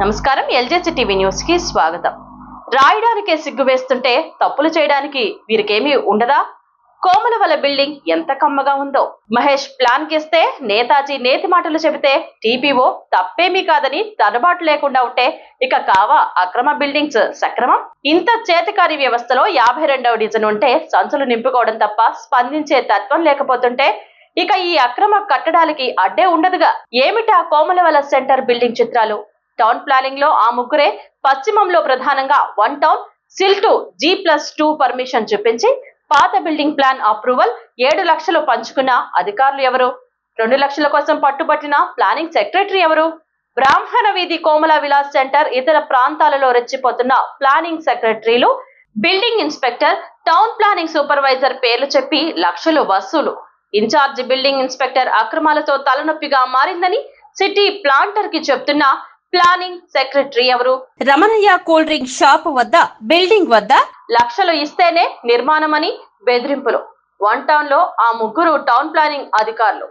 నమస్కారం. ఎల్జెసి టీవీ న్యూస్కి స్వాగతం. రాయడానికే సిగ్గు వేస్తుంటే తప్పులు చేయడానికి వీరికేమీ ఉండదా? కోమలవల బిల్డింగ్ ఎంత కమ్మగా ఉందో. మహేష్ ప్లాన్ కిస్తే నేతాజీ నేతి మాటలు చెబితే టీపీఓ తప్పేమీ కాదని తడబాటు లేకుండా ఉంటే ఇక కావా అక్రమ బిల్డింగ్స్ సక్రమం? ఇంత చేతకారి వ్యవస్థలో యాభై రెండవ డిజన్ ఉంటే సంచులు నింపుకోవడం తప్ప స్పందించే తత్వం లేకపోతుంటే ఇక ఈ అక్రమ కట్టడాలకి అడ్డే ఉండదుగా. ఏమిటా కోమలవల సెంటర్ బిల్డింగ్ చిత్రాలు? టౌన్ ప్లానింగ్లో ఆ ముగ్గురే పశ్చిమంలో ప్రధానంగా one town silk to G plus two permission చూపించి పాత బిల్డింగ్ ప్లాన్ అప్రూవల్ ఏడు లక్షలు పంచుకున్న అధికారులు ఎవరు? రెండు లక్షల కోసం పట్టుబట్టిన ప్లానింగ్ సెక్రటరీ ఎవరు? బ్రాహ్మణ వీధి కోమల విలాస్ సెంటర్ ఇతర ప్రాంతాలలో రెచ్చిపోతున్న ప్లానింగ్ సెక్రటరీలు building inspector town planning supervisor పేర్లు చెప్పి లక్షలు వసూలు. ఇన్ఛార్జ్ బిల్డింగ్ ఇన్స్పెక్టర్ అక్రమాలతో తలనొప్పిగా మారిందని సిటీ ప్లాంటర్కి చెప్తున్న ప్లానింగ్ సెక్రటరీ ఎవరు? రమణయ్య కూల్ డ్రింక్ షాప్ వద్ద బిల్డింగ్ వద్ద? లక్షలు ఇస్తేనే నిర్మాణమని బెదిరింపులు. వన్ టౌన్లో ఆ ముగ్గురు టౌన్ ప్లానింగ్ అధికారులు.